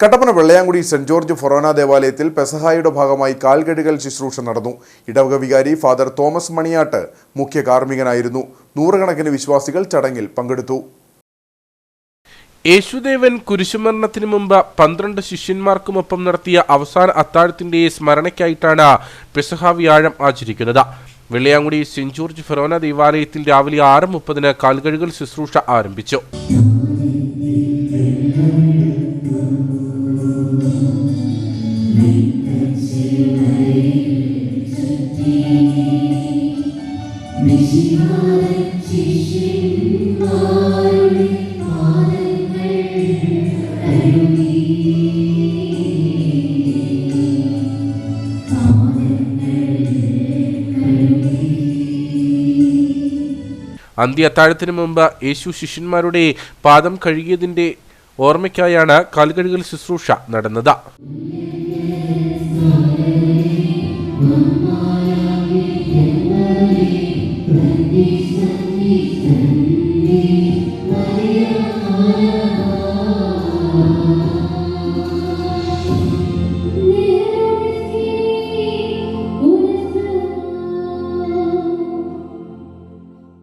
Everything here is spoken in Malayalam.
കട്ടപ്പന വെള്ളയാങ്കുടി സെന്റ് ജോർജ് ഫൊറോന ദേവാലയത്തിൽ പെസഹായുടെ ഭാഗമായി കാൽകെടുകൾ ശുശ്രൂഷ നടന്നു. ഇടവക വികാരി ഫാദർ തോമസ് മണിയാട്ട് മുഖ്യ കാർമ്മികനായിരുന്നു. നൂറുകണക്കിന് വിശ്വാസികൾ ചടങ്ങിൽ പങ്കെടുത്തു. യേശുദേവൻ കുരിശുമരണത്തിന് മുമ്പ് പന്ത്രണ്ട് ശിഷ്യന്മാർക്കുമൊപ്പം നടത്തിയ അവസാന അത്താഴത്തിന്റെ സ്മരണയ്ക്കായിട്ടാണ് പെസഹ വ്യാഴം ആചരിക്കുന്നത്. വെള്ളയാങ്കുടി സെന്റ് ജോർജ് ഫെറോന ദേവാലയത്തിൽ രാവിലെ ആറ് മുപ്പതിന് കാൽകഴുകൽ ശുശ്രൂഷ ആരംഭിച്ചു. അന്ത്യ അത്താഴത്തിന് മുമ്പ് യേശു ശിഷ്യന്മാരുടെ പാദം കഴുകിയതിന്റെ ഓർമ്മയ്ക്കായാണ് കാൽകഴുകൽ ശുശ്രൂഷ നടന്നത്. You.